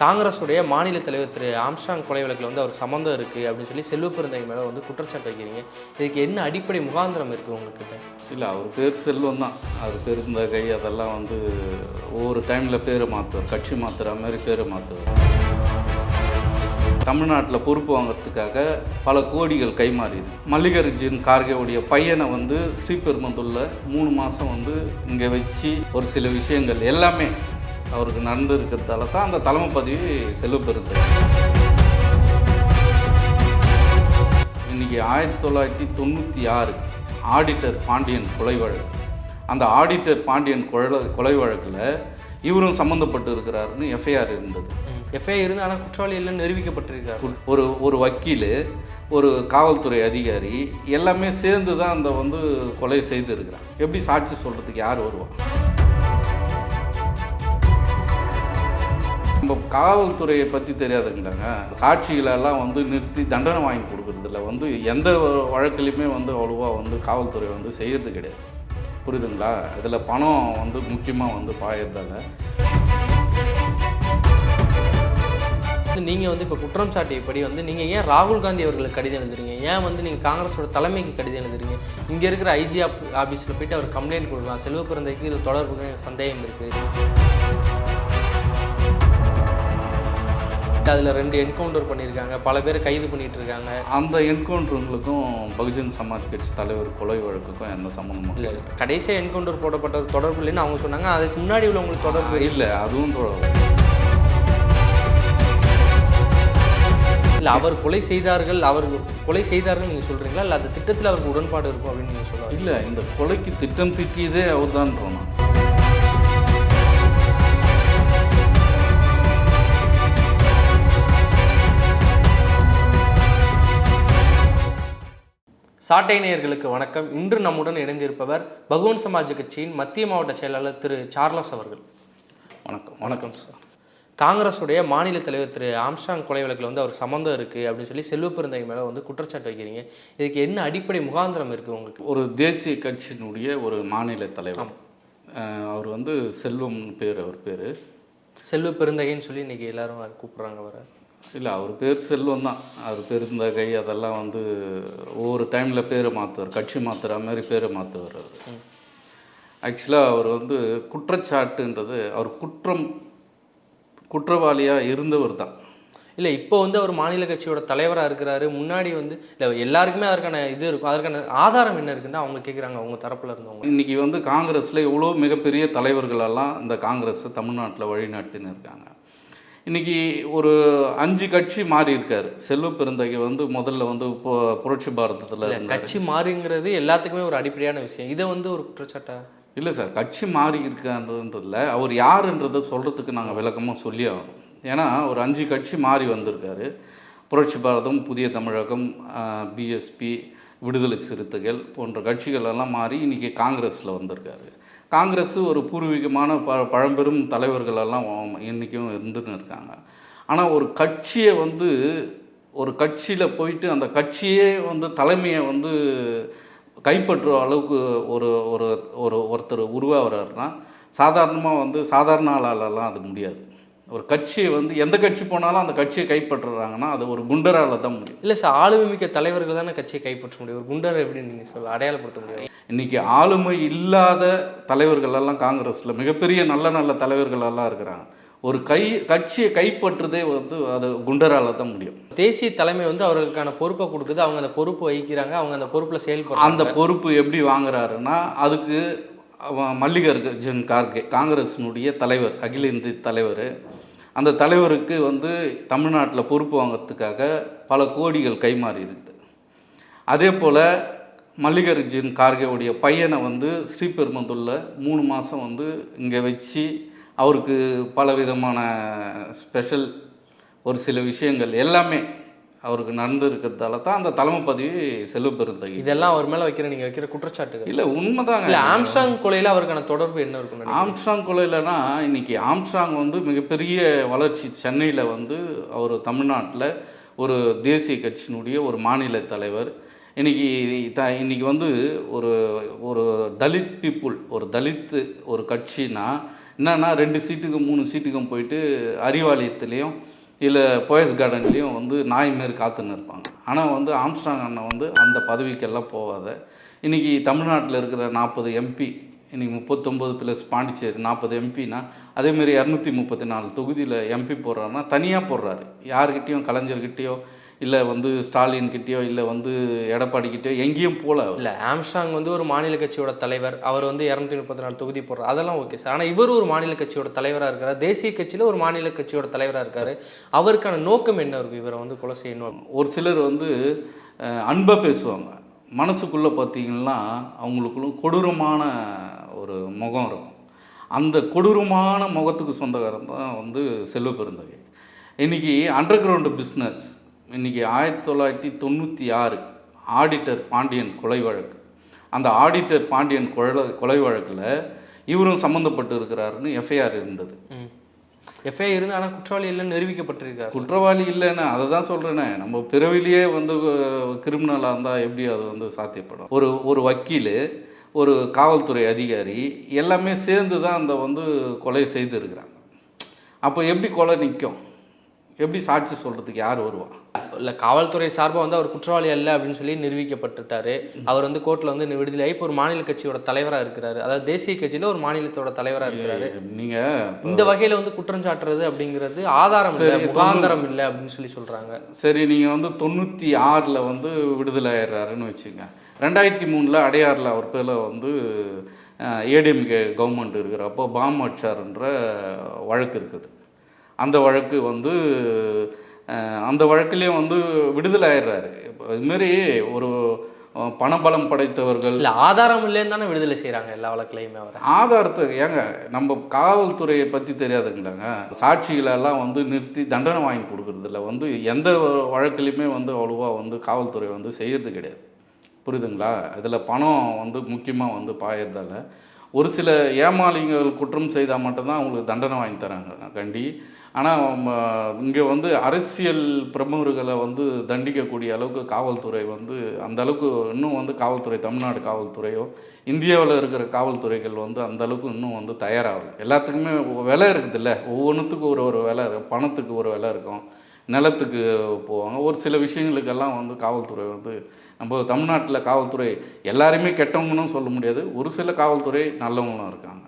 காங்கிரஸுடைய மாநில தலைவர் திரு ஆம்ஸ்டாங் கொலை வழக்கில் வந்து அவர் சம்மந்தம் இருக்குது அப்படின்னு சொல்லி செல்வப்பெருந்தகை மேலே வந்து குற்றச்சாட்டு வைக்கிறீங்க. இதுக்கு என்ன அடிப்படை முகாந்திரம் இருக்குது உங்ககிட்ட? இல்லை அவர் பேர் செல்வம் தான். அவர் கை அதெல்லாம் வந்து ஒவ்வொரு டைமில் பேரை மாற்றுவார் கட்சி மாற்றுற மாதிரி பேரை மாற்றுவார் தமிழ்நாட்டில் பொறுப்பு வாங்குறதுக்காக பல கோடிகள் கைமாறிது மல்லிகார்ஜுன் கார்கேவுடைய பையனை வந்து ஸ்ரீபெருமந்துள்ள மூணு மாதம் வந்து இங்கே வச்சு ஒரு சில விஷயங்கள் எல்லாமே அவருக்கு நடந்திருக்கிறதால தான் அந்த தலைமை பதவி செல்வப்பெருந்தகை இன்னைக்கு ஆயிரத்தி தொள்ளாயிரத்தி தொண்ணூற்றி ஆறு ஆடிட்டர் பாண்டியன் கொலை வழக்கு. அந்த ஆடிட்டர் பாண்டியன் கொலை கொலை வழக்கில் இவரும் சம்மந்தப்பட்டு இருக்கிறாருன்னு எஃப்ஐஆர் இருந்தது. எஃப்ஐ இருந்து ஆனால் குற்றவாளி எல்லாம் நிரூபிக்கப்பட்டிருக்காரு. ஒரு ஒரு வக்கீல் ஒரு காவல்துறை அதிகாரி எல்லாமே சேர்ந்து தான் அந்த வந்து கொலை செய்திருக்கிறாங்க. எப்படி சாட்சி சொல்கிறதுக்கு யார் வருவா? நம்ம காவல்துறையை பற்றி தெரியாதுங்களாங்க சாட்சிகளெல்லாம் வந்து நிறுத்தி தண்டனை வாங்கி கொடுக்குறதில்ல. வந்து எந்த வழக்குலையுமே வந்து அவ்வளோவா வந்து காவல்துறை வந்து செய்கிறது கிடையாது. புரியுதுங்களா? இதில் பணம் வந்து முக்கியமாக வந்து பாயறதால. நீங்கள் வந்து இப்போ குற்றம் சாட்டியபடி வந்து நீங்கள் ஏன் ராகுல் காந்தி அவர்களுக்கு கடிதம் எழுதுறீங்க? ஏன் வந்து நீங்கள் காங்கிரஸோட தலைமைக்கு கடிதம் எழுதுறீங்க? இங்கே இருக்கிற ஐஜி ஆஃப் ஆஃபீஸில் போயிட்டு அவர் கம்ப்ளைண்ட் கொடுக்கலாம். செல்வ பிறந்தைக்கு இது தொடர்புக்கு சந்தேகம் இருக்குது அதில் ரெண்டு என்கவுண்டர் பண்ணியிருக்காங்க பல பேர் கைது பண்ணிட்டு இருக்காங்க அந்த என்கவுண்டருங்களுக்கும் பகுஜன் சமாஜ் கட்சி தலைவர் கொலை வழக்குக்கும் எந்த சம்மந்தமும் இல்லை கடைசியாக என்கவுண்டர் போடப்பட்ட தொடர்பு இல்லைன்னு அவங்க சொன்னாங்க. அதுக்கு முன்னாடி உள்ளவங்களுக்கு தொடர்பு இல்லை அதுவும் தொ- இல்லை அவர் கொலை செய்தார்கள் அவர் கொலை செய்தார்கள் நீங்கள் சொல்கிறீங்களா இல்லை அந்த திட்டத்தில் அவருக்கு உடன்பாடு இருக்கும் அப்படின்னு நீங்கள் சொல்லுவாங்க இல்லை இந்த கொலைக்கு திட்டம் திட்டியதே அவர் தான் சாட்டை நேயர்களுக்கு வணக்கம். இன்று நம்முடன் இணைந்திருப்பவர் பகவான் சமாஜ் கட்சியின் மத்திய மாவட்ட செயலாளர் திரு சார்லஸ் அவர்கள். வணக்கம். வணக்கம் சார் காங்கிரஸுடைய மாநில தலைவர் திரு ஆம்ஸ்டாங் கொலை வழக்கில் வந்து அவர் சம்மந்தம் இருக்குது அப்படின்னு சொல்லி செல்வப்பெருந்தகை மேலே வந்து குற்றச்சாட்டு வைக்கிறீங்க. இதுக்கு என்ன அடிப்படை முகாந்திரம் இருக்குது உங்களுக்கு? ஒரு தேசிய கட்சியினுடைய ஒரு மாநில தலைவர். அவர் வந்து செல்வம் பேர் அவர் பேர். செல்வப்பெருந்தகைன்னு சொல்லி இன்னைக்கு எல்லாரும் கூப்பிட்றாங்க வர இல்லை அவர் பேர் செல்வம் தான். அவர் பெருந்தகை அதெல்லாம் வந்து ஒவ்வொரு டைமில் பேரை மாற்றுவார் கட்சி மாற்றுற மாதிரி பேரை மாற்றுவார் அவர். ஆக்சுவலாக அவர் வந்து குற்றச்சாட்டுன்றது அவர் குற்றம் குற்றவாளியாக இருந்தவர் தான். இல்லை இப்போ வந்து அவர் மாநில கட்சியோட தலைவராக இருக்கிறாரு. முன்னாடி வந்து இல்லை எல்லாருக்குமே அதற்கான இது இருக்கும். அதற்கான ஆதாரம் என்ன இருக்குன்னு அவங்க கேட்குறாங்க அவங்க தரப்பில் இருந்தவங்க. இன்னைக்கு வந்து காங்கிரஸில் எவ்வளோ மிகப்பெரிய தலைவர்களெல்லாம் இந்த காங்கிரஸ் தமிழ்நாட்டில் வழிநடத்தின்னு இருக்காங்க. இன்னைக்கு ஒரு அஞ்சு கட்சி மாறி இருக்காரு. செல்வ பெருந்தகை வந்து முதல்ல வந்து இப்போ புரட்சி பாரதத்தில் கட்சி மாறிங்கிறது எல்லாத்துக்குமே ஒரு அடிப்படையான விஷயம். இதை வந்து ஒரு குற்றச்சாட்டா? இல்லை சார் கட்சி மாறி இருக்கான்றதுல அவர் யாருன்றதை சொல்கிறதுக்கு நாங்கள் விளக்கமாக சொல்லி ஆகணும். ஏன்னா ஒரு அஞ்சு கட்சி மாறி வந்திருக்காரு. புரட்சி பாரதம் புதிய தமிழகம் பிஎஸ்பி விடுதலை சிறுத்தைகள் போன்ற கட்சிகள் எல்லாம் மாறி இன்றைக்கி காங்கிரஸில் வந்திருக்காரு. காங்கிரஸ் ஒரு பூர்வீகமான ப பழம்பெரும் தலைவர்களெல்லாம் இன்றைக்கும் இருந்துன்னு இருக்காங்க. ஆனால் ஒரு கட்சியை வந்து ஒரு கட்சியில் போயிட்டு அந்த கட்சியே வந்து தலைமையை வந்து கைப்பற்றுற அளவுக்கு ஒரு ஒரு ஒரு ஒருத்தர் உருவாகிறாருன்னா சாதாரணமாக வந்து சாதாரண ஆளாலெல்லாம் அது முடியாது. ஒரு கட்சியை வந்து எந்த கட்சி போனாலும் அந்த கட்சியை கைப்பற்றுறாங்கன்னா அது ஒரு குண்டரால் தான் முடியும். இல்லை சார் ஆளுமை மிக்க தலைவர்கள் தானே கட்சியை கைப்பற்ற முடியும். ஒரு குண்டர் எப்படி நீங்கள் சொல்ல அடையாளப்படுத்த முடியும்? இன்றைக்கி ஆளுமை இல்லாத தலைவர்கள் எல்லாம் காங்கிரஸில் மிகப்பெரிய நல்ல நல்ல தலைவர்கள் எல்லாம் இருக்கிறாங்க. ஒரு கை கட்சியை கைப்பற்றுறதே வந்து அது குண்டரால் தான் முடியும். தேசிய தலைமை வந்து அவர்களுக்கான பொறுப்பை கொடுக்குது. அவங்க அந்த பொறுப்பு வகிக்கிறாங்க. அவங்க அந்த பொறுப்பில் செயல்படுறாங்க. அந்த பொறுப்பு எப்படி வாங்குறாருன்னா அதுக்கு மல்லிகார்ஜுன் கார்கே காங்கிரஸினுடைய தலைவர் அகில இந்திய தலைவர் அந்த தலைவருக்கு வந்து தமிழ்நாட்டில் பொறுப்பு வாங்குறதுக்காக பல கோடிகள் கைமாறி இருக்குது அதே போல் மல்லிகார்ஜுன் கார்கேவுடைய பையனை வந்து ஸ்ரீபெரும்புதூரில் மூணு மாதம் வந்து இங்கே வச்சு அவருக்கு பல விதமான ஸ்பெஷல் ஒரு சில விஷயங்கள் எல்லாமே அவருக்கு நடந்திருக்கிறதால தான் அந்த தலைமை பதவி செல்வப்பெருந்தகை இதெல்லாம் அவர் மேலே வைக்கிற நீங்கள் வைக்கிற குற்றச்சாட்டுகள். இல்லை உண்மைதாங்க. இல்லை ஆம்ஸ்டாங் கொலையில் அவருக்கான தொடர்பு என்ன இருக்கும் ஆம்ஸ்ட்ராங் கொலையிலனா இன்னைக்கு ஆம்ஸ்ட்ராங் வந்து மிகப்பெரிய வளர்ச்சி சென்னையில் வந்து அவர் தமிழ்நாட்டில் ஒரு தேசிய கட்சியினுடைய ஒரு மாநில தலைவர். இன்னைக்கு த இன்னைக்கு வந்து ஒரு ஒரு தலித் பீப்புள் ஒரு தலித்து ஒரு கட்சினா என்னன்னா ரெண்டு சீட்டுக்கு மூணு சீட்டுக்கும் போயிட்டு அறிவாலயத்துலேயும் இல்லை போயஸ் கார்டன்லேயும் வந்து நாய் மாரி காத்துன்னு இருப்பாங்க. ஆனால் வந்து ஆம்ஸ்டாங் அண்ணன் வந்து அந்த பதவிக்கெல்லாம் போகாத. இன்றைக்கி தமிழ்நாட்டில் இருக்கிற நாற்பது எம்பி இன்றைக்கி முப்பத்தொம்போது ப்ளஸ் பாண்டிச்சேரி நாற்பது எம்பினா அதேமாரி இரநூத்தி முப்பத்தி நாலு தொகுதியில் எம்பி போடுறாருன்னா தனியாக போடுறாரு. யார்கிட்டேயும் கலைஞர்கிட்டேயோ இல்லை வந்து ஸ்டாலின்கிட்டயோ இல்லை வந்து எடப்பாடிக்கிட்டயோ எங்கேயும் போல. இல்லை ஆம்ஸ்டாங் வந்து ஒரு மாநில கட்சியோட தலைவர். அவர் வந்து இரநூத்தி முப்பத்தி நாலு தொகுதி போடுறார். அதெல்லாம் ஓகே சார் ஆனால் இவர் ஒரு மாநில கட்சியோட தலைவராக இருக்கார். தேசிய கட்சியில் ஒரு மாநில கட்சியோட தலைவராக இருக்காரு. அவருக்கான நோக்கம் என்ன? இருக்கு இவரை வந்து கொலை செய்யணும். ஒரு சிலர் வந்து அன்பாக பேசுவாங்க. மனசுக்குள்ளே பார்த்தீங்கன்னா அவங்களுக்குள்ள கொடூரமான ஒரு முகம் இருக்கும். அந்த கொடூரமான முகத்துக்கு சொந்தக்காரன் தான் வந்து செல்வ பெருந்தகை. இன்றைக்கி அண்டர் கிரவுண்டு பிஸ்னஸ் இன்றைக்கி ஆயிரத்தி தொள்ளாயிரத்தி தொண்ணூற்றி ஆறு ஆடிட்டர் பாண்டியன் கொலை வழக்கு. அந்த ஆடிட்டர் பாண்டியன் கொலை கொலை வழக்கில் இவரும் சம்மந்தப்பட்டு இருக்கிறாருன்னு எஃப்ஐஆர் இருந்தது. எஃப்ஐ இருந்து ஆனால் குற்றவாளி இல்லைன்னு நிரூபிக்கப்பட்டிருக்காரு. குற்றவாளி இல்லைன்னு அதை தான் சொல்கிறேனே நம்ம பிறவிலேயே வந்து கிரிமினலாக இருந்தால் எப்படி அது வந்து சாத்தியப்படும்? ஒரு ஒரு வக்கீல் ஒரு காவல்துறை அதிகாரி எல்லாமே சேர்ந்து தான் அந்த வந்து கொலை செய்திருக்கிறாங்க. அப்போ எப்படி கொலை நிற்கும் எப்படி சாட்சி சொல்கிறதுக்கு யார் வருவா? இல்லை காவல்துறை சார்பாக வந்து அவர் குற்றவாளி அல்ல அப்படின்னு சொல்லி நிரூபிக்கப்பட்டுட்டாரு. அவர் வந்து கோர்ட்டில் வந்து விடுதலை இப்போ ஒரு மாநில கட்சியோட தலைவராக இருக்கிறாரு. அதாவது தேசிய கட்சியில் ஒரு மாநிலத்தோட தலைவராக இருக்கிறாரு. நீங்கள் இந்த வகையில் வந்து குற்றம் சாட்டுறது அப்படிங்கிறது ஆதாரம் இல்லை முகாந்திரம் இல்லை அப்படின்னு சொல்லி சொல்கிறாங்க சரி நீங்கள் வந்து தொண்ணூற்றி ஆறில் வந்து விடுதலை ஆயிடுறாருன்னு வச்சுங்க. ரெண்டாயிரத்தி மூணில் அடையாறில் அவர் பேரில் வந்து ஏடிஎம்கே கவர்மெண்ட் இருக்கிறப்போ பாம் அச்சார்ன்ற வழக்கு இருக்குது. அந்த வழக்கு வந்து அந்த வழக்குலேயும் வந்து விடுதலை ஆயிடுறாரு. இதுமாரி ஒரு பணபலம் படைத்தவர்கள் இல்லை ஆதாரம் இல்லைன்னு தானே விடுதலை செய்கிறாங்க எல்லா வழக்குலையுமே அவரை. ஆதாரத்தை ஏங்க நம்ம காவல்துறையை பற்றி தெரியாதுங்களாங்க? சாட்சிகளெல்லாம் வந்து நிறுத்தி தண்டனை வாங்கி கொடுக்குறதில்ல. வந்து எந்த வழக்குலையுமே வந்து அவ்வளோவா வந்து காவல்துறை வந்து செய்கிறது கிடையாது. புரியுதுங்களா? இதில் பணம் வந்து முக்கியமாக வந்து பாயறதால. ஒரு சில ஏமாளிகள் குற்றம் செய்தால் மட்டும்தான் அவங்களுக்கு தண்டனை வாங்கி தராங்க கண்டி. ஆனால் இங்கே வந்து அரசியல் பிரமுகர்களை வந்து தண்டிக்கக்கூடிய அளவுக்கு காவல்துறை வந்து அந்த அளவுக்கு இன்னும் வந்து காவல்துறை தமிழ்நாடு காவல்துறையோ இந்தியாவில் இருக்கிற காவல்துறைகள் வந்து அந்த அளவுக்கு இன்னும் வந்து தயாராகலை. எல்லாத்துக்குமே விலை இருக்குதுல்ல. ஒவ்வொன்றுத்துக்கும் ஒரு ஒரு விலை இருக்கும் பணத்துக்கு ஒரு விலை இருக்கும். நிலத்துக்கு போவாங்க. ஒரு சில விஷயங்களுக்கெல்லாம் வந்து காவல்துறை வந்து நம்ம தமிழ்நாட்டில் காவல்துறை எல்லாருமே கெட்டவங்கன்னு சொல்ல முடியாது. ஒரு சில காவல்துறை நல்லவங்களும் இருக்காங்க.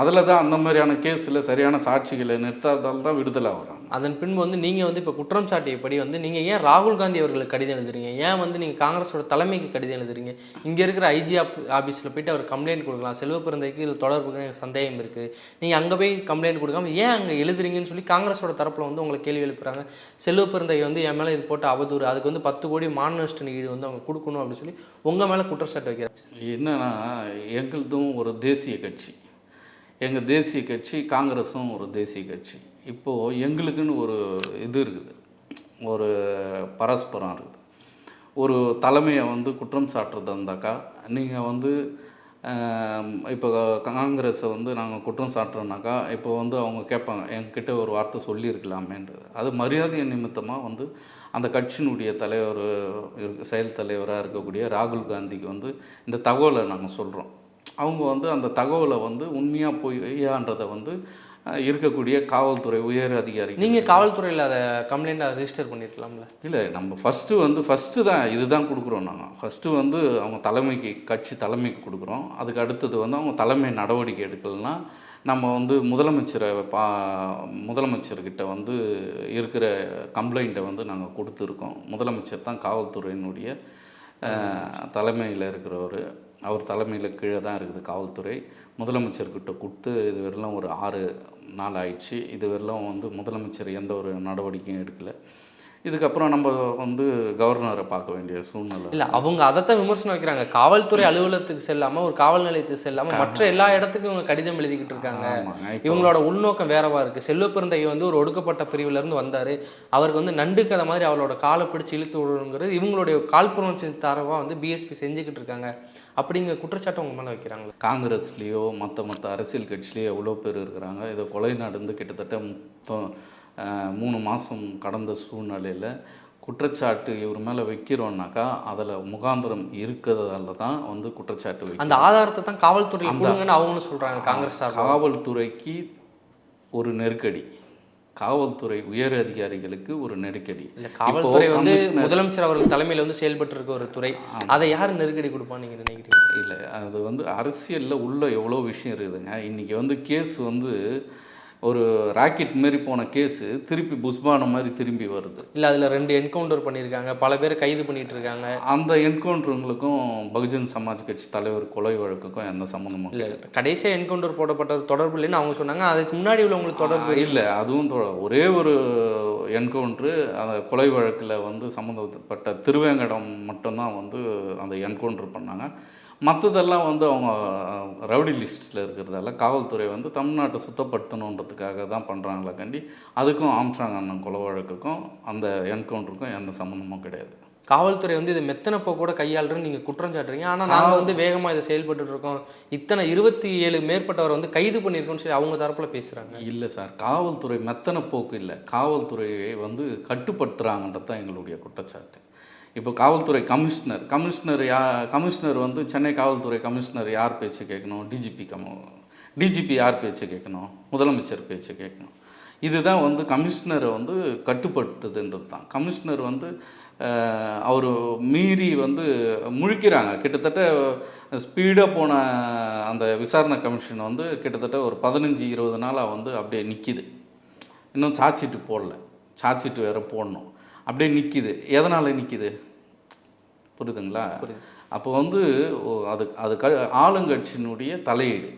அதில் தான் அந்த மாதிரியான கேஸில் சரியான சாட்சிகளை நிறுத்தாதால் தான் விடுதலை ஆகுறாங்க. அதன் பின்பு வந்து நீங்கள் வந்து இப்போ குற்றம் சாட்டியபடி வந்து நீங்கள் ஏன் ராகுல் காந்தி அவர்களுக்கு கடிதம் எழுதுறீங்க? ஏன் வந்து நீங்கள் காங்கிரஸோட தலைமைக்கு கடிதம் எழுதுறீங்க? இங்கே இருக்கிற ஐஜி ஆஃப் ஆஃபீஸில் போயிட்டு அவர் கம்ப்ளைண்ட் கொடுக்கலாம். செல்வ பிறந்தைக்கு இது தொடர்புக்கு எனக்கு சந்தேகம் இருக்குது நீங்கள் அங்கே போய் கம்ப்ளைண்ட் கொடுக்காம ஏன் அங்கே எழுதுறீங்கன்னு சொல்லி காங்கிரஸோட தரப்பில் வந்து உங்களை கேள்வி எழுப்புறாங்க. செல்வ பிறந்தை வந்து என் மேலே இது போட்டு அவதூறு. அதுக்கு வந்து பத்து கோடி நஷ்ட ஈடு வந்து அவங்க கொடுக்கணும் அப்படின்னு சொல்லி உங்கள் மேலே குற்றச்சாட்டு வைக்கிறாங்க. என்னன்னா எங்களுதும் ஒரு தேசிய கட்சி. எங்கள் தேசிய கட்சி காங்கிரஸும் ஒரு தேசிய கட்சி. இப்போது எங்களுக்குன்னு ஒரு இது இருக்குது. ஒரு பரஸ்பரம் இருக்குது. ஒரு தலைமையை வந்து குற்றம் சாட்டுறதா இருந்தாக்கா நீங்கள் வந்து இப்போ காங்கிரஸை வந்து நாங்கள் குற்றம் சாட்டுறோம்னாக்கா இப்போ வந்து அவங்க கேட்பாங்க என்கிட்ட ஒரு வார்த்தை சொல்லியிருக்கலாமேன்றது. அது மரியாதை நிமித்தமாக வந்து அந்த கட்சியினுடைய தலைவர் இரு செயல் தலைவராக இருக்கக்கூடிய ராகுல் காந்திக்கு வந்து இந்த தகவலை நாங்கள் சொல்கிறோம் அவங்க வந்து அந்த தகவலை வந்து உண்மையாக பொய்யான்றதை வந்து இருக்கக்கூடிய காவல்துறை உயர் அதிகாரி நீங்கள் காவல்துறையில் அதை கம்ப்ளைண்ட்டாக ரெஜிஸ்டர் பண்ணியிருக்கலாம்ல இல்லை நம்ம ஃபஸ்ட்டு வந்து ஃபஸ்ட்டு தான் இதுதான் கொடுக்குறோம் நாங்கள் ஃபஸ்ட்டு வந்து அவங்க தலைமைக்கு கட்சி தலைமைக்கு கொடுக்குறோம். அதுக்கு அடுத்தது வந்து அவங்க தலைமை நடவடிக்கை எடுக்கலைன்னா நம்ம வந்து முதலமைச்சரை பா முதலமைச்சர்கிட்ட வந்து இருக்கிற கம்ப்ளைண்ட்டை வந்து நாங்கள் கொடுத்துருக்கோம். முதலமைச்சர் தான் காவல்துறையினுடைய தலைமையில் இருக்கிறவர். அவர் தலைமையில் கீழே தான் இருக்குது காவல்துறை. முதலமைச்சர்கிட்ட கொடுத்து இது வரலாம் ஒரு ஆறு நாள் ஆயிடுச்சு. இது வரலாம் வந்து முதலமைச்சர் எந்த ஒரு நடவடிக்கையும் எடுக்கலை. இதுக்கப்புறம் நம்ம வந்து கவர்னரை பார்க்க வேண்டிய சூழ்நிலை. இல்லை அவங்க அதைத்தான் விமர்சனம் வைக்கிறாங்க. காவல்துறை அலுவலகத்துக்கு செல்லாமல் ஒரு காவல் நிலையத்துக்கு செல்லாமல் மற்ற எல்லா இடத்துக்கும் இவங்க கடிதம் எழுதிக்கிட்டு இருக்காங்க. இவங்களோட உள்நோக்கம் வேறவா இருக்கு. செல்வ பிறந்தகை வந்து ஒரு ஒடுக்கப்பட்ட பிரிவுல இருந்து வந்தாரு. அவருக்கு வந்து நண்டு கதை மாதிரி அவளோட காலை பிடிச்சு இழுத்து விடுங்கிறது இவங்களுடைய காழ்ப்புணர்ச்சி தரவா வந்து பிஎஸ்பி செஞ்சுக்கிட்டு இருக்காங்க. அப்படிங்கிற குற்றச்சாட்டை உங்க மேல வைக்கிறாங்க காங்கிரஸ்லேயோ மற்ற மற்ற அரசியல் கட்சிலேயோ எவ்வளோ பேர் இருக்கிறாங்க? இதை கொலை நடந்து கிட்டத்தட்ட மொத்தம் மூணு மாதம் கடந்த சூழ்நிலையில் குற்றச்சாட்டு இவர் மேலே வைக்கிறோம்னாக்கா அதில் முகாந்திரம் இருக்கிறதால தான் வந்து குற்றச்சாட்டு அந்த ஆதாரத்தை தான் கொடுங்கன்னு அவங்களும் சொல்றாங்க காங்கிரஸ் காவல்துறைக்கு ஒரு நெருக்கடி. காவல்துறை உயர் அதிகாரிகளுக்கு ஒரு நெருக்கடி. இல்ல காவல்துறை வந்து முதலமைச்சர் அவர்கள் தலைமையில வந்து செயல்பட்டு இருக்க ஒரு துறை. அதை யார் நெருக்கடி கொடுப்பான்னு நீங்க நினைக்கிறீங்க? இல்லை அது வந்து அரசியலில் உள்ள எவ்வளோ விஷயம் இருக்குதுங்க. இன்றைக்கி வந்து கேஸ் வந்து ஒரு ராக்கெட் மாரி போன கேஸு திருப்பி புஷ்பானம் மாதிரி திரும்பி வருது. இல்ல அதுல ரெண்டு என்கவுண்டர் பண்ணியிருக்காங்க பல பேர் கைது பண்ணிட்டு இருக்காங்க அந்த என்கவுண்டருங்களுக்கும் பகுஜன் சமாஜ் கட்சி தலைவர் கொலை வழக்குக்கும் எந்த சம்மந்தமும் இல்ல கடைசியா என்கவுண்டர் போடப்பட்ட தொடர்பு இல்லைன்னு அவங்க சொன்னாங்க. அதுக்கு முன்னாடி உள்ளவங்களுக்கு தொடர்பு இல்லை அதுவும் ஒரே ஒரு என்கவுண்ட்ரு அந்த கொலை வழக்கில் வந்து சம்மந்தப்பட்ட திருவேங்கடம் மட்டும்தான் வந்து அந்த என்கவுண்டர் பண்ணாங்க. மற்றதெல்லாம் வந்து அவங்க ரவுடி லிஸ்ட்டில் இருக்கிறதெல்லாம் காவல்துறை வந்து தமிழ்நாட்டை சுத்தப்படுத்தணுன்றதுக்காக தான் பண்ணுறாங்களா கண்டி அதுக்கும் ஆம்ஸ்ட்ராங் அண்ணன் கொலை வழக்குக்கும் அந்த என்கவுண்டருக்கும் எந்த சம்மந்தமும் கிடையாது. காவல்துறை வந்து இதை மெத்தனை போக்கூட கையாளுறன்னு நீங்க குற்றம் சாட்டுறீங்க. ஆனா நாங்க வந்து வேகமா இதை செயல்பட்டு இருக்கோம். இத்தனை இருபத்தி ஏழு மேற்பட்டவர் வந்து கைது பண்ணியிருக்கோம்னு சொல்லி அவங்க தரப்புல பேசுறாங்க. இல்லை சார் காவல்துறை மெத்தன போக்கு இல்லை. காவல்துறையை வந்து கட்டுப்படுத்துகிறாங்கன்றது தான் எங்களுடைய குற்றச்சாட்டு. இப்போ காவல்துறை கமிஷனர் கமிஷனர் யா கமிஷனர் வந்து சென்னை காவல்துறை கமிஷனர் யார் பேச்சு கேட்கணும்? டிஜிபி கம டிஜிபி யார் பேச்சு கேட்கணும்? முதலமைச்சர் பேச்சு கேட்கணும். இதுதான் வந்து கமிஷனரை வந்து கட்டுப்படுத்துதுன்றது தான் கமிஷனர் வந்து அவர் மீறி வந்து முழிக்கிறாங்க. கிட்டத்தட்ட ஸ்பீடாக போன அந்த விசாரணை கமிஷன் வந்து கிட்டத்தட்ட ஒரு பதினஞ்சு இருபது நாளாக வந்து அப்படியே நிற்கிது இன்னும் சார்ஜ்ஷீட்டு போடல. சார்ஜ்ஷீட் வேறு போடணும். அப்படியே நிற்கிது எதனால் நிற்கிது புரியுதுங்களா? அப்போ வந்து அது அது க ஆளுங்கட்சியினுடைய தலையீடு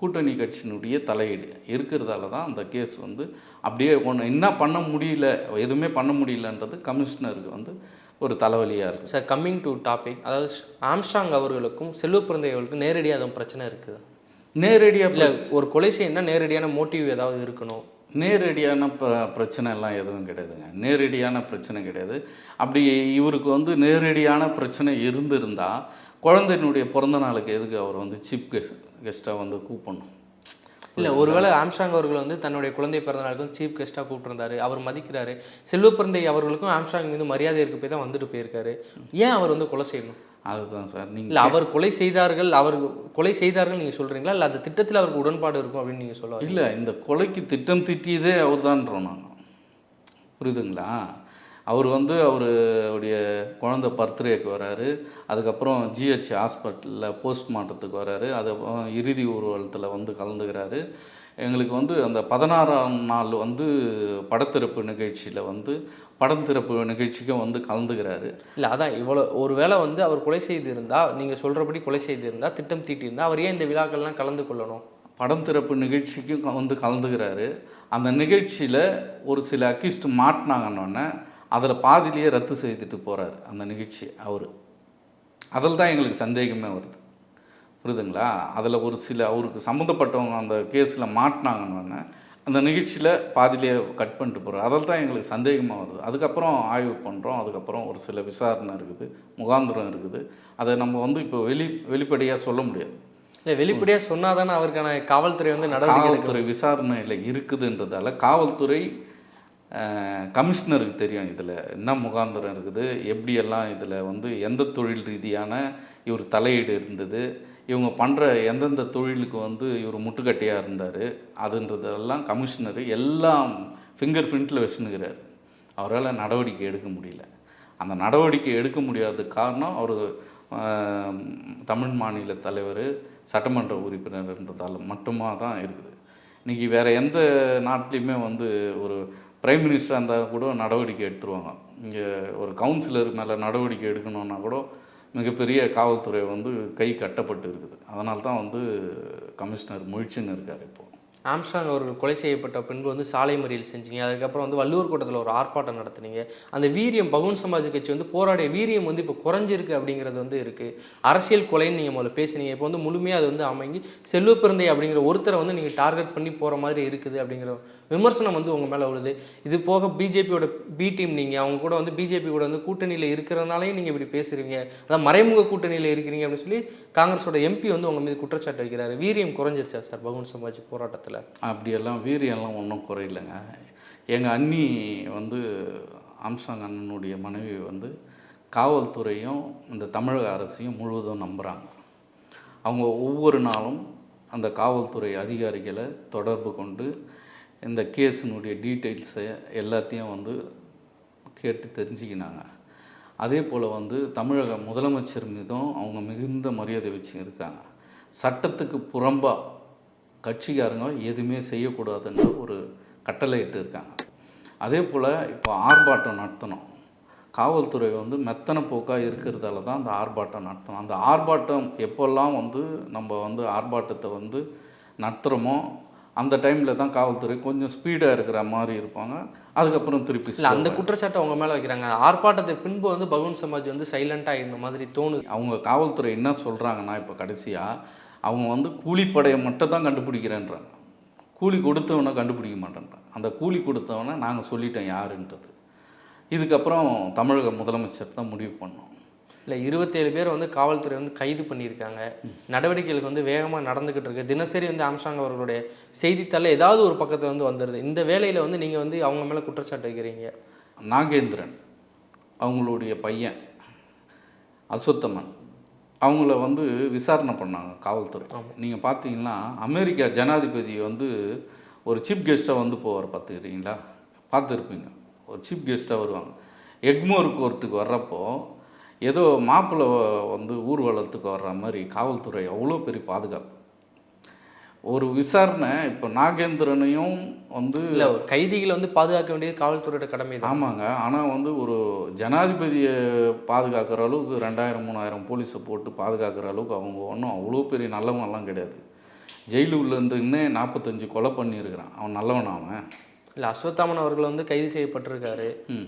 கூட்டணி கட்சியினுடைய தலையீடு இருக்கிறதால தான் அந்த கேஸ் வந்து அப்படியே ஒன்று என்ன பண்ண முடியல எதுவுமே பண்ண முடியலன்றது கமிஷனருக்கு வந்து ஒரு தலைவலியாக இருக்குது சார் கம்மிங் டு டாபிக் அதாவது ஆம்ஸ்ட்ராங் அவர்களுக்கும் செல்வப்பிறந்தை அவர்களுக்கும் நேரடியாக எதுவும் பிரச்சனை இருக்குது? நேரடியாக இல்ல ஒரு கொலை செய்யணும்னா நேரடியான மோட்டிவ் ஏதாவது இருக்கணும். நேரடியான பிர பிரச்சனை எல்லாம் எதுவும் கிடையாதுங்க. நேரடியான பிரச்சனை கிடையாது. அப்படி இவருக்கு வந்து நேரடியான பிரச்சனை இருந்திருந்தா குழந்தையினுடைய பிறந்த நாளுக்கு எதுக்கு அவர் வந்து சீப் கெஸ்ட் கெஸ்ட்டாக வந்து கூப்பிடணும் இல்ல ஒருவேளை ஆம்ஸ்ட்ராங் அவர்கள் வந்து தன்னுடைய குழந்தை பிறந்த நாளுக்கும் சீஃப் கெஸ்ட்டாக கூப்பிட்டுருந்தாரு. அவர் மதிக்கிறாரு. செல்வப்பிறந்தை அவர்களுக்கும் ஆம்ஸ்ட்ராங் மீது மரியாதை இருக்கு போய் தான் வந்துட்டு போயிருக்காரு. ஏன் அவர் வந்து கொலை செய்யணும்? அதுதான் சார். நீங்கள் இல்ல அவர் கொலை செய்தார்கள் அவர் கொலை செய்தார்கள் நீங்க சொல்றீங்களா? இல்ல அந்த திட்டத்தில் அவருக்கு உடன்பாடு இருக்கும் அப்படின்னு நீங்க சொல்ல? இல்லை இந்த கொலைக்கு திட்டம் திட்டியதே அவர் தான்றோம் நாங்கள் புரியுதுங்களா? அவர் வந்து அவருடைய குழந்தை பர்த்டேக்கு வராரு. அதுக்கப்புறம் ஜிஹெச் ஹாஸ்பிட்டலில் போஸ்ட்மார்ட்டத்துக்கு வராரு. அதுக்கப்புறம் இறுதி ஊர்வலத்தில் வந்து கலந்துக்கிறாரு. எங்களுக்கு வந்து அந்த பதினாறாம் நாள் வந்து படத்திறப்பு நிகழ்ச்சியில் வந்து படம் திறப்பு நிகழ்ச்சிக்கும் வந்து கலந்துக்கிறாரு. இல்ல அதான் இவ்வளோ ஒருவேளை வந்து அவர் கொலை செய்திருந்தா நீங்க சொல்றபடி கொலை செய்திருந்தா திட்டம் தீட்டியிருந்தா அவர் ஏன் இந்த விழாக்கள்லாம் கலந்து கொள்ளணும்? படம் திறப்பு நிகழ்ச்சிக்கும் வந்து கலந்துக்கிறாரு. அந்த நிகழ்ச்சியில் ஒரு சில அக்யூஸ்ட் மாட்டினாங்கன்னொன்னே அதில் பாதியிலேயே ரத்து செய்துட்டு போகிறாரு அந்த நிகழ்ச்சி அவர். அதில் தான் எங்களுக்கு சந்தேகமே வருது. புரியுதுங்களா? அதில் ஒரு சில அவருக்கு சம்மந்தப்பட்டவங்க அந்த கேஸில் மாட்டினாங்கன்னொன்னே அந்த நிகழ்ச்சியில் பாதியிலேயே கட் பண்ணிட்டு போகிறார் அதில் தான் எங்களுக்கு சந்தேகமாக வருது. அதுக்கப்புறம் ஆய்வு பண்ணுறோம் அதுக்கப்புறம் ஒரு சில விசாரணை இருக்குது முகாந்திரம் இருக்குது. அதை நம்ம வந்து இப்போ வெளி வெளிப்படையாக சொல்ல முடியாது. இல்ல வெளிப்படையா சொன்னாதானே அவருக்கான காவல்துறை வந்து. காவல்துறை விசாரணையில் இருக்குதுன்றதால காவல்துறை கமிஷனருக்கு தெரியும் இதில். என்ன முகாந்திரம் இருக்குது? எப்படியெல்லாம் இதில் வந்து எந்த தொழில் ரீதியான இவர் தலையீடு இருந்தது? இவங்க பண்ணுற எந்தெந்த தொழிலுக்கு வந்து இவர் முட்டுக்கட்டையாக இருந்தார்? அதுன்றதெல்லாம் கமிஷனர் எல்லாம் ஃபிங்கர் பிரிண்டில் வச்சுனுக்கிறார் அவரால் நடவடிக்கை எடுக்க முடியல. அந்த நடவடிக்கை எடுக்க முடியாத காரணம் அவர் தமிழ் மாநில தலைவர் சட்டமன்ற உறுப்பினர்ன்றதால் மட்டுமா தான் இருக்குது. இன்றைக்கி வேறு எந்த நாட்டிலையுமே வந்து ஒரு பிரைம் மினிஸ்டராக இருந்தால் கூட நடவடிக்கை எடுத்துருவாங்க. இங்கே ஒரு கவுன்சிலர் மேலே நடவடிக்கை எடுக்கணுன்னா கூட மிகப்பெரிய காவல்துறை வந்து கை கட்டப்பட்டு இருக்குது. அதனால தான் வந்து கமிஷனர் முழிச்சுன்னு இருக்கார் இப்போது ஆம்ஸ்டாங் அவர்கள் கொலை செய்யப்பட்ட பின்பு வந்து சாலை மறியல் செஞ்சீங்க. அதுக்கப்புறம் வந்து வள்ளுவர் கூட்டத்தில் ஒரு ஆர்ப்பாட்டம் நடத்துனீங்க. அந்த வீரியம் பகுன் சமாஜ் கட்சி வந்து போராடிய வீரியம் வந்து இப்போ குறைஞ்சிருக்கு அப்படிங்கிறது வந்து இருக்குது அரசியல் கொலைன்னு நீங்கள் முதல்ல பேசுனீங்க. இப்போ வந்து முழுமையாக அது வந்து அமைங்கி செல்வப்பிறந்தை அப்படிங்கிற ஒருத்தரை வந்து நீங்கள் டார்கெட் பண்ணி போகிற மாதிரி இருக்குது அப்படிங்கிற விமர்சனம் வந்து உங்கள் மேலே விழுது இது போக பிஜேபியோட பி டீம் நீங்கள் அவங்க கூட வந்து பிஜேபி கூட வந்து கூட்டணியில் இருக்கிறனாலையும் நீங்கள் இப்படி பேசுகிறீங்க அதான் மறைமுக கூட்டணியில் இருக்கிறீங்க அப்படின்னு சொல்லி காங்கிரஸோட எம்பி வந்து உங்கள் மீது குற்றச்சாட்டு வைக்கிறாரு. வீரியம் குறைஞ்சிருச்சா சார் பகுன் சமாஜ் போராட்டத்தில்? அப்படியெல்லாம் வீரியம்லாம் ஒன்றும் குறையில்லைங்க எங்கள் அண்ணி வந்து அம்சாங் அண்ணனுடைய மனைவி வந்து காவல்துறையும் இந்த தமிழக அரசையும் முழுவதும் நம்புகிறாங்க அவங்க ஒவ்வொரு நாளும் அந்த காவல்துறை அதிகாரிகளை தொடர்பு கொண்டு இந்த கேஸினுடைய டீட்டெயில்ஸை எல்லாத்தையும் வந்து கேட்டு தெரிஞ்சுக்கினாங்க. அதே போல் வந்து தமிழக முதலமைச்சர் மீதும் அவங்க மிகுந்த மரியாதை வச்சு இருக்காங்க. சட்டத்துக்கு புறம்பாக கட்சிக்காரங்க எதுவுமே செய்யக்கூடாதுன்ற ஒரு கட்டளையிட்டு இருக்காங்க. அதே போல் இப்போ ஆர்ப்பாட்டம் நடத்தணும். காவல்துறை வந்து மெத்தனை போக்காக இருக்கிறதால தான் அந்த ஆர்ப்பாட்டம் நடத்தணும். அந்த ஆர்ப்பாட்டம் எப்போல்லாம் வந்து நம்ம வந்து ஆர்ப்பாட்டத்தை வந்து நடத்துகிறோமோ அந்த டைமில் தான் காவல்துறை கொஞ்சம் ஸ்பீடாக இருக்கிற மாதிரி இருப்பாங்க. அதுக்கப்புறம் திருப்பி இல்லை அந்த குற்றச்சாட்டை அவங்க மேலே வைக்கிறாங்க. ஆர்ப்பாட்டத்தை பின்பு வந்து பகுன் சமாஜ் வந்து சைலண்டாக இருந்த மாதிரி தோணுது. அவங்க காவல்துறை என்ன சொல்கிறாங்கன்னா இப்போ கடைசியாக அவங்க வந்து கூலிப்படையை மட்டும் தான் கண்டுபிடிக்கிறேன்றாங்க. கூலி கொடுத்தவனை கண்டுபிடிக்க மாட்டேன்றாங்க. அந்த கூலி கொடுத்தவனை நாங்கள் சொல்லிட்டோம் யாருன்றது. இதுக்கப்புறம் தமிழக முதலமைச்சர் தான் முடிவு பண்ணோம். இல்லை இருபத்தேழு பேர் வந்து காவல்துறை வந்து கைது பண்ணியிருக்காங்க. நடவடிக்கைகளுக்கு வந்து வேகமாக நடந்துக்கிட்டு இருக்கு. தினசரி வந்து ஆம்சாங் அவர்களுடைய செய்தித்தாளில் ஏதாவது ஒரு பக்கத்தில் வந்து வந்துடுது இந்த வேலையில் வந்து நீங்கள் வந்து அவங்க மேலே குற்றச்சாட்டு வைக்கிறீங்க. நாகேந்திரன் அவங்களுடைய பையன் அஸ்வத்தமன் அவங்கள வந்து விசாரணை பண்ணாங்க காவல்துறை. நீங்கள் பார்த்தீங்கன்னா அமெரிக்கா ஜனாதிபதி வந்து ஒரு சீஃப் கெஸ்ட்டாக வந்து போவார் பார்த்துக்கிறீங்களா பார்த்துருப்பீங்க ஒரு சீஃப் கெஸ்ட்டாக வருவாங்க. எக்மோர் கோர்ட்டுக்கு வர்றப்போ ஏதோ மாப்பிள்ளை வந்து ஊர்வலத்துக்கு வர்ற மாதிரி காவல்துறை அவ்வளோ பெரிய பாதுகாப்பு. ஒரு விசாரணை இப்போ நாகேந்திரனையும் வந்து இல்லை கைதிகளை வந்து பாதுகாக்க வேண்டியது காவல்துறையோட கடமை ஆமாங்க. ஆனால் வந்து ஒரு ஜனாதிபதியை பாதுகாக்கிற அளவுக்கு ரெண்டாயிரம் மூணாயிரம் போலீஸை போட்டு பாதுகாக்கிற அளவுக்கு அவங்க ஒன்றும் அவ்வளோ பெரிய நல்லவன்லாம் கிடையாது. ஜெயிலு உள்ளேருந்துன்னே நாற்பத்தஞ்சு கொலை பண்ணியிருக்கிறான். அவன் நல்லவன் அவன். இல்லை அஸ்வத்தாமன் அவர்கள் வந்து கைது செய்யப்பட்டிருக்காரு.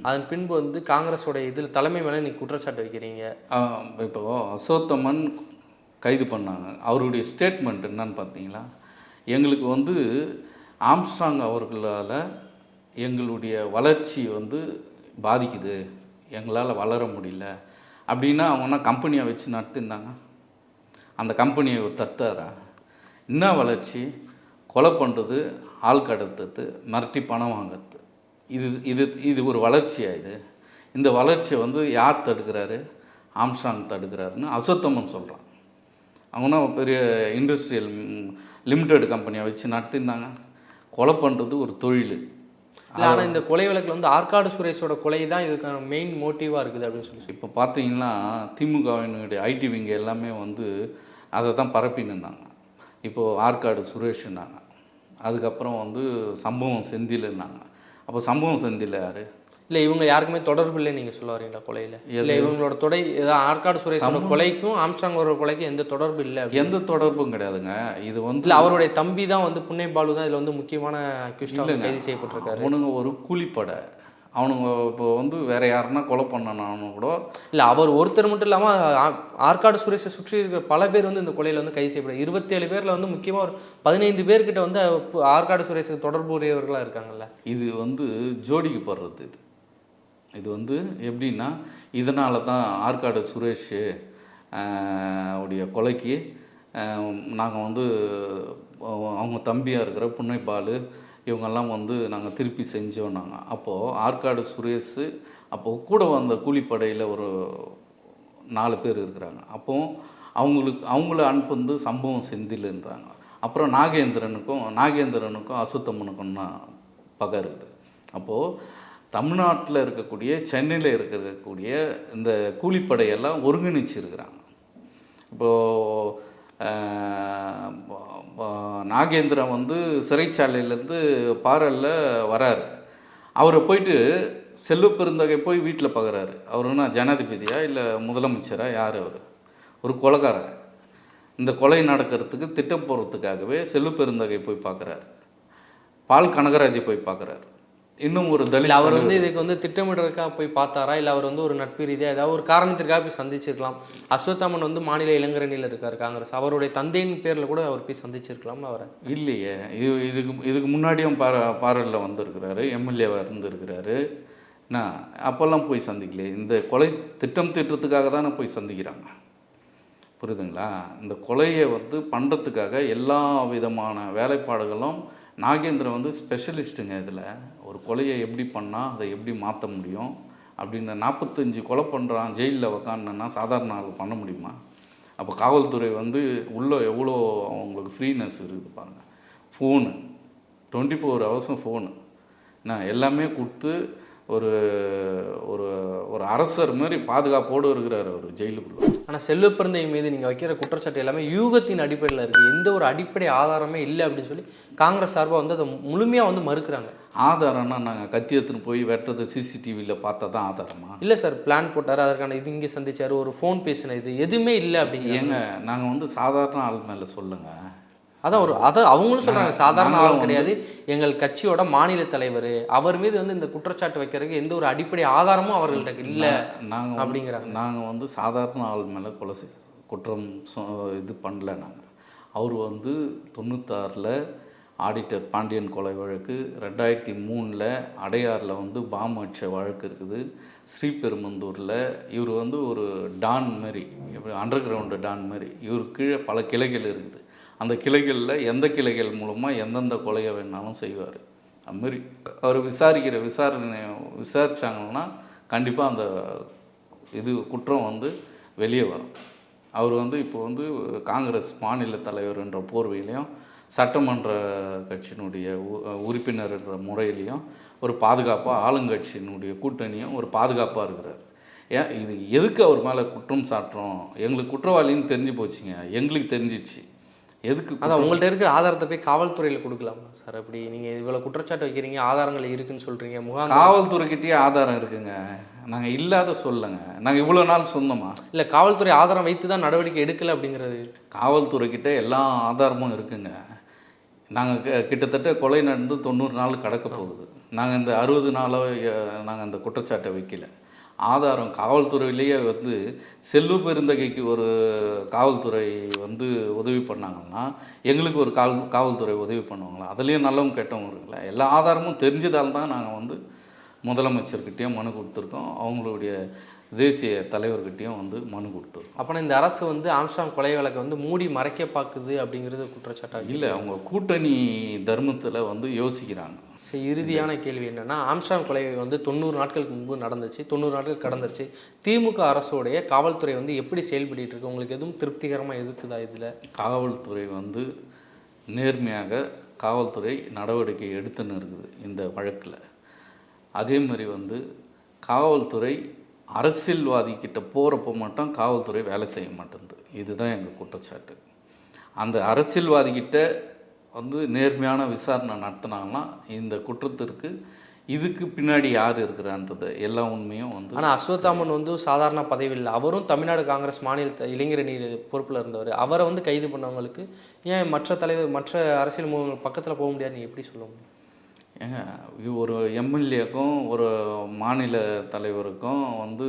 அதன் பின்பு வந்து காங்கிரஸோட இதில் தலைமை மேலே நீ குற்றச்சாட்டு வைக்கிறீங்க? இப்போ அசோத்தமன் கைது பண்ணாங்க. அவருடைய ஸ்டேட்மெண்ட் என்னன்னு பார்த்தீங்களா? எங்களுக்கு வந்து ஆம்ஸ்டாங் அவர்களால் எங்களுடைய வளர்ச்சி வந்து பாதிக்குது. எங்களால் வளர முடியல. அப்படின்னா அவங்கன்னா கம்பெனியை வச்சு நடத்திருந்தாங்க அந்த கம்பெனியை தத்தாரா என்ன வளர்ச்சி? கொலை பண்ணுறது ஆள் கடத்துறது மிரட்டி பணம் வாங்குறது. இது இது இது ஒரு வளர்ச்சியா இது? இந்த வளர்ச்சியை வந்து யார் தடுக்கிறாரு? ஆம்சாங் தடுக்கிறாருன்னு அசோத்தமன் சொல்கிறான் அவனா பெரிய இண்டஸ்ட்ரியல் லிமிடெட் கம்பெனியை வச்சு நடத்தியிருந்தாங்க. கொலை பண்ணுறது ஒரு தொழில். ஆனால் இந்த கொலை வழக்கில் வந்து ஆற்காடு சுரேஷோட கொலை தான் இதுக்கான மெயின் மோட்டிவாக இருக்குது அப்படின்னு சொல்லி இப்போ பார்த்தீங்கன்னா திமுகவினுடைய ஐடி விங்க எல்லாமே வந்து அதை தான் பரப்பின்னு இருந்தாங்க. இப்போது ஆற்காடு சுரேஷ்னாங்க. அதுக்கப்புறம் வந்து சம்பவம் செந்தில்னாங்க. அப்போ சம்பவம் செந்தில் யார்? இல்லை இவங்க யாருக்குமே தொடர்பு இல்லை நீங்கள் சொல்ல வரீங்களா கொலையில்? இல்லை இவங்களோட தொடை ஏதாவது ஆற்காடு சுரேஷோட கொலைக்கும் ஆம்ஸ்டாங் அவரோட கொலைக்கும் எந்த தொடர்பு இல்லை. எந்த தொடர்பும் கிடையாதுங்க. இது வந்து இல்லை அவருடைய தம்பி தான் வந்து புன்னை பாலு தான் இதில் வந்து முக்கியமான அக்யூஸ்டாக கைது செய்யப்பட்டிருக்காரு. அவனுங்க ஒரு கூலிப்படை. அவனுங்க இப்போ வந்து வேற யாருன்னா கொலை பண்ணனாலும் கூட. இல்லை அவர் ஒருத்தர் மட்டும் இல்லாமல் ஆற்காடு சுரேஷை சுற்றி இருக்கிற பல பேர் வந்து இந்த கொலையில் வந்து கைது செய்யப்படும் இருபத்தேழு பேரில் வந்து முக்கியமாக ஒரு பதினைந்து பேர்கிட்ட வந்து ஆற்காடு சுரேஷுக்கு தொடர்புடையவர்களாக இருக்காங்கல்ல. இது வந்து ஜோடிக்கு படுறது இது. இது வந்து எப்படின்னா இதனால தான் ஆற்காடு சுரேஷ் உடைய கொலைக்கு நாங்கள் வந்து அவங்க தம்பியாக இருக்கிற புன்னைப்பால் இவங்கெல்லாம் வந்து நாங்கள் திருப்பி செஞ்சோம் நாங்கள் அப்போது ஆற்காடு சுரேஷ் அப்போது கூட வந்த கூலிப்படையில் ஒரு நாலு பேர் இருக்கிறாங்க. அப்போ அவங்களுக்கு அவங்கள அனுப்புந்து சம்பவம் செந்தில்ன்றாங்க. அப்புறம் நாகேந்திரனுக்கும் நாகேந்திரனுக்கும் அசுத்தம்மனுக்கும் தான் பகை இருக்குது? அப்போது தமிழ்நாட்டில் இருக்கக்கூடிய சென்னையில் இருக்கக்கூடிய இந்த கூலிப்படையெல்லாம் ஒருங்கிணைச்சிருக்கிறாங்க. இப்போது நாகேந்திரன் வந்து சிறைச்சாலையிலேருந்து பாரலில் வராரு. அவரை போயிட்டு செல்வ பெருந்தகை போய் வீட்டில் பார்க்குறாரு அவர் என்ன ஜனாதிபதியா இல்லை முதலமைச்சரா? யார் அவர்? ஒரு கொலைகாரன். இந்த கொலை நடக்கிறதுக்கு திட்டம் போடுறதுக்காகவே செல்வ பெருந்தகை போய் பார்க்குறாரு பால் கனகராஜை போய் பார்க்குறாரு இன்னும் ஒரு தலித் அவர் வந்து இதுக்கு வந்து திட்டமிடுறதுக்காக போய் பார்த்தாரா? இல்லை அவர் வந்து ஒரு நட்பு ரீதியாக ஏதாவது ஒரு காரணத்திற்காக போய் சந்திச்சிருக்கலாம். அஸ்வத்தாமன் வந்து மாநில இளைஞரணியில் இருக்கார் காங்கிரஸ். அவருடைய தந்தையின் பேரில் கூட அவர் போய் சந்திச்சிருக்கலாம் அவரை. இல்லையே. இது இதுக்கு இதுக்கு முன்னாடியும் பார பாரலில் வந்திருக்கிறாரு எம்எல்ஏவாக இருந்திருக்கிறாரு. என்ன அப்போல்லாம் போய் சந்திக்கலையே. இந்த கொலை திட்டம் திட்டத்துக்காக தானே போய் சந்திக்கிறாங்க. புரியுதுங்களா? இந்த கொலையை வந்து பண்ணுறதுக்காக எல்லா விதமான வேலைப்பாடுகளும் நாகேந்திரன் வந்து ஸ்பெஷலிஸ்ட்டுங்க இதில். கொலையை எப்படி பண்ணால் அதை எப்படி மாற்ற முடியும்? அப்படின்னு நாற்பத்தஞ்சு கொலை பண்ணுறான் ஜெயிலில் உக்காந்துன்னா சாதாரண ஆள் பண்ண முடியுமா? அப்போ காவல்துறை வந்து உள்ளே எவ்வளோ அவங்களுக்கு ஃப்ரீனஸ் இருக்குது பாருங்கள் ஃபோனு டுவெண்ட்டி ஃபோர் ஹவர்ஸும் ஃபோனு நான் எல்லாமே கொடுத்து ஒரு ஒரு ஒரு அரசர் மாதிரி பாதுகாப்போடு இருக்கிறார் அவர் ஜெயிலுக்குள்ளே. ஆனால் செல்வப்பிறந்தை மீது நீங்கள் வைக்கிற குற்றச்சாட்டு எல்லாமே யூகத்தின் அடிப்படையில் இருக்குது எந்த ஒரு அடிப்படை ஆதாரமே இல்லை அப்படின்னு சொல்லி காங்கிரஸ் சார்பாக வந்து அதை முழுமையாக வந்து மறுக்கிறாங்க. ஆதாரம்னா நாங்கள் கத்தி எடுத்துன்னு போய் வெட்டுறது சிசிடிவியில் பார்த்தா தான் ஆதாரமா? இல்லை சார் பிளான் போட்டார் அதற்கான இது இங்கே சந்திச்சார் ஒரு ஃபோன் பேசின இது எதுவுமே இல்லை அப்படிங்க ஏங்க நாங்கள் வந்து சாதாரண ஆள் மேலே சொல்லுங்கள் அதான் ஒரு அதை அவங்களும் சொல்றாங்க சாதாரண ஆள் கிடையாது. எங்கள் கட்சியோட மாநில தலைவர் அவர் மீது வந்து இந்த குற்றச்சாட்டு வைக்கிறதுக்கு எந்த ஒரு அடிப்படை ஆதாரமும் அவர்கள்ட்ட இல்லை நாங்கள் அப்படிங்கிறாங்க. நாங்கள் வந்து சாதாரண ஆள் மேலே கொலை குற்றம் இது பண்ணல நாங்கள் அவர் வந்து தொண்ணூத்தாறில் ஆடிட்டர் பாண்டியன் கொலை வழக்கு ரெண்டாயிரத்தி மூணில் அடையாறில் வந்து பாம் அடிச்ச வழக்கு இருக்குது. ஸ்ரீபெரும்பந்தூரில் இவர் வந்து ஒரு டான் மாதிரி அண்டர் கிரவுண்டு டான் மாதிரி இவர் கீழே பல கிளைகள் இருக்குது. அந்த கிளைகளில் எந்த கிளைகள் மூலமாக எந்தெந்த கொலையை வேணாலும் செய்வார். அதுமாரி அவர் விசாரிக்கிற விசாரணை விசாரித்தாங்கன்னா கண்டிப்பாக அந்த இது குற்றம் வந்து வெளியே வரும். அவர் வந்து இப்போ வந்து காங்கிரஸ் மாநில தலைவர்ன்ற போர்வையிலையும் சட்டமன்ற கட்சியினுடைய உ- உறுப்பினர் என்ற முறையிலையும் ஒரு பாதுகாப்பாக ஆளுங்கட்சியினுடைய கூட்டணியும் ஒரு பாதுகாப்பாக இருக்கிறார். ஏன் இது எதுக்கு அவர் மேலே குற்றம் சாட்டுறோம்? எங்களுக்கு குற்றவாளின்னு தெரிஞ்சு போச்சுங்க. எங்களுக்கு தெரிஞ்சிச்சு. எதுக்கு அதான் உங்கள்ட்ட இருக்கிற ஆதாரத்தை போய் காவல்துறையில் கொடுக்கலாமா? சார் அப்படி நீங்கள் இவ்வளோ குற்றச்சாட்டு வைக்கிறீங்க ஆதாரங்கள் இருக்குன்னு சொல்கிறீங்க முகாம் காவல்துறைக்கிட்டே ஆதாரம் இருக்குங்க. நாங்கள் இல்லாத சொல்லுங்க. நாங்கள் இவ்வளோ நாள் சொன்னோமா? இல்லை காவல்துறை ஆதாரம் வைத்து தான் நடவடிக்கை எடுக்கலை அப்படிங்கிறது. காவல்துறைக்கிட்ட எல்லா ஆதாரமும் இருக்குங்க. நாங்கள் கிட்டத்தட்ட கொலை நடந்து தொண்ணூறு நாள் கடக்க போகுது. நாங்கள் இந்த அறுபது நாளோ நாங்கள் அந்த குற்றச்சாட்டை வைக்கல. ஆதாரம் காவல்துறையிலேயே வந்து செல்வ பெருந்தகைக்கு ஒரு காவல்துறை வந்து உதவி பண்ணாங்கன்னா எங்களுக்கு ஒரு காவல் காவல்துறை உதவி பண்ணுவாங்களா? அதுலேயும் நல்லவங்க கெட்டவங்க இருக்குல்ல எல்லா ஆதாரமும் தெரிஞ்சதால் தான் நாங்கள் வந்து முதலமைச்சர்கிட்டயும் மனு கொடுத்துருக்கோம். அவங்களுடைய தேசிய தலைவர்கிட்டயும் வந்து மனு கொடுத்துருக்கோம். அப்போனா இந்த அரசு வந்து ஆம்ஸ்டாங் கொலை வழக்கை வந்து மூடி மறைக்க பார்க்குது அப்படிங்கிறது குற்றச்சாட்டாக இல்லை அவங்க கூட்டணி தர்மத்தில் வந்து யோசிக்கிறாங்க. சரி இறுதியான கேள்வி என்னன்னா ஆம்ஸ்டாங் கொலை வந்து தொண்ணூறு நாட்களுக்கு முன்பு நடந்துச்சு தொண்ணூறு நாட்கள் கடந்துருச்சு. திமுக அரசோடைய காவல்துறை வந்து எப்படி செயல்பட்டு இருக்கு? உங்களுக்கு எதுவும் திருப்திகரமாக இருக்குதா இதில்? காவல்துறை வந்து நேர்மையாக காவல்துறை நடவடிக்கை எடுத்துன்னு இருக்குது இந்த வழக்கில். அதே மாதிரி வந்து காவல்துறை அரசியல்வாதி கிட்ட போகிறப்போ மட்டும் காவல்துறை வேலை செய்ய மாட்டேங்குது. இதுதான் எங்கள் குற்றச்சாட்டு. அந்த அரசியல்வாதி கிட்ட வந்து நேர்மையான விசாரணை நடத்தினாங்கன்னா இந்த குற்றத்திற்கு இதுக்கு பின்னாடி யார் இருக்கிறான்றது எல்லா உண்மையும் வந்து ஆனால் அஸ்வத்தாமன் வந்து சாதாரண பதவி இல்லை. அவரும் தமிழ்நாடு காங்கிரஸ் மாநில இளைஞரணி பொறுப்பில் இருந்தவர். அவரை வந்து கைது பண்ணவங்களுக்கு ஏன் மற்ற தலைவர் மற்ற அரசியல் முகங்கள் பக்கத்தில் போக முடியாது? நீ எப்படி சொல்ல முடியும்? ஏங்க ஒரு எம்எல்ஏக்கும் ஒரு மாநில தலைவருக்கும் வந்து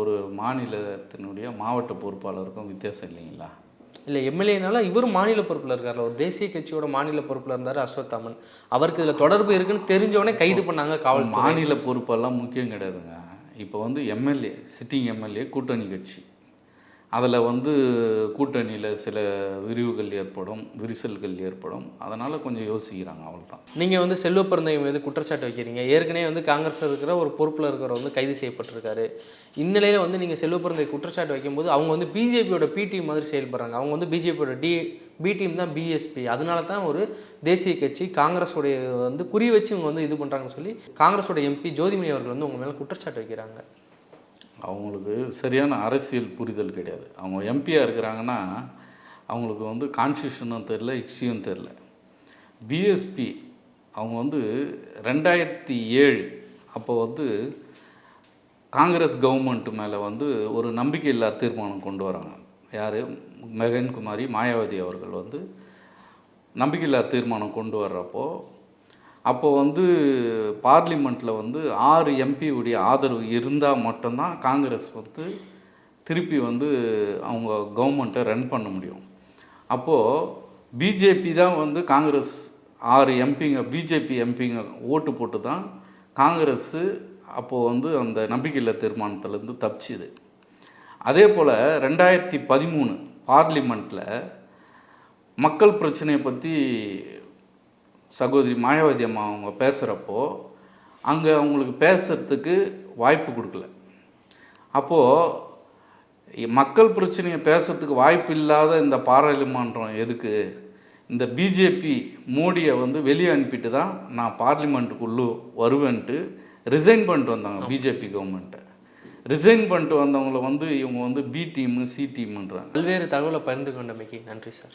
ஒரு மாநிலத்தினுடைய மாவட்ட பொறுப்பாளருக்கும் வித்தியாசம் இல்லைங்களா? இல்லை எம்எல்ஏனால இவரும் மாநில பொறுப்பில் இருக்கார்ல. ஒரு தேசிய கட்சியோட மாநில பொறுப்பில் இருந்தார் அஸ்வத்தாமன் அவருக்கு இதில் தொடர்பு இருக்குன்னு தெரிஞ்சவொடனே கைது பண்ணாங்க காவல் மாநில பொறுப்பெல்லாம் முக்கியம் கிடையாதுங்க. இப்போ வந்து எம்எல்ஏ சிட்டிங் எம்எல்ஏ கூட்டணி கட்சி. அதில் வந்து கூட்டணியில் சில விரிவுகள் ஏற்படும் விரிசல்கள் ஏற்படும். அதனால் கொஞ்சம் யோசிக்கிறாங்க அவ்வளோதான் நீங்கள் வந்து செல்வ பிறந்தகை மீது குற்றச்சாட்டு வைக்கிறீங்க. ஏற்கனவே வந்து காங்கிரஸ் இருக்கிற ஒரு பொறுப்பில் இருக்கிறவர் வந்து கைது செய்யப்பட்டிருக்காரு. இந்நிலையில் வந்து நீங்கள் செல்வ பிறந்தை குற்றச்சாட்டு வைக்கும்போது அவங்க வந்து பிஜேபியோட பி டீம் மாதிரி செயல்படுறாங்க. அவங்க வந்து பிஜேபியோட டி பி டீம் தான் பிஎஸ்பி அதனால தான் ஒரு தேசிய கட்சி காங்கிரஸோடைய வந்து குறி வச்சு இவங்க வந்து இது பண்ணுறாங்கன்னு சொல்லி காங்கிரஸோட எம்பி ஜோதிமணி அவர்கள் வந்து உங்கள் மேலே குற்றச்சாட்டு வைக்கிறாங்க. அவங்களுக்கு சரியான அரசியல் புரிதல் கிடையாது. அவங்க எம்பியாக இருக்கிறாங்கன்னா அவங்களுக்கு வந்து கான்ஸ்டியூஷனும் தெரில இக்ஸியும் தெரில பிஎஸ்பி அவங்க வந்து ரெண்டாயிரத்தி ஏழு அப்போ வந்து காங்கிரஸ் கவர்மெண்ட் மேலே வந்து ஒரு நம்பிக்கையில்லா தீர்மானம் கொண்டு வராங்க. யார்? மெகன் குமாரி மாயாவதி அவர்கள் வந்து நம்பிக்கையில்லா தீர்மானம் கொண்டு வர்றப்போ அப்போ வந்து பார்லிமெண்ட்டில் வந்து ஆறு எம்பி உடைய ஆதரவு இருந்தால் மட்டும்தான் காங்கிரஸ் வந்து திருப்பி வந்து அவங்க கவர்மெண்ட்டை ரன் பண்ண முடியும். அப்போது பிஜேபி தான் வந்து காங்கிரஸ் ஆறு எம்பிங்க பிஜேபி எம்பிங்க ஓட்டு போட்டு தான் காங்கிரஸ்ஸு அப்போது வந்து அந்த நம்பிக்கையில்லா தீர்மானத்துலேருந்து தப்பிச்சுது. அதே போல் ரெண்டாயிரத்தி பதிமூணு பார்லிமெண்ட்டில் மக்கள் பிரச்சனையை பற்றி சகோதரி மாயாவதி அம்மா அவங்க பேசுகிறப்போ அங்கே அவங்களுக்கு பேசுறதுக்கு வாய்ப்பு கொடுக்கல. அப்போது மக்கள் பிரச்சனையை பேசுறதுக்கு வாய்ப்பு இல்லாத இந்த பாராளுமன்றம் எதுக்கு? இந்த பிஜேபி மோடியை வந்து வெளியே அனுப்பிட்டு தான் நான் பார்லிமெண்ட்டுக்குள்ளே வருவேன்ட்டு ரிசைன் பண்ணிட்டு வந்தாங்க பிஜேபி கவர்மெண்ட்டை ரிசைன் பண்ணிட்டு வந்தவங்கள வந்து இவங்க வந்து பி டீமு சி டீமுன்றாங்க பல்வேறு தகவலை பகிர்ந்து கொண்டமைக்கு நன்றி சார்.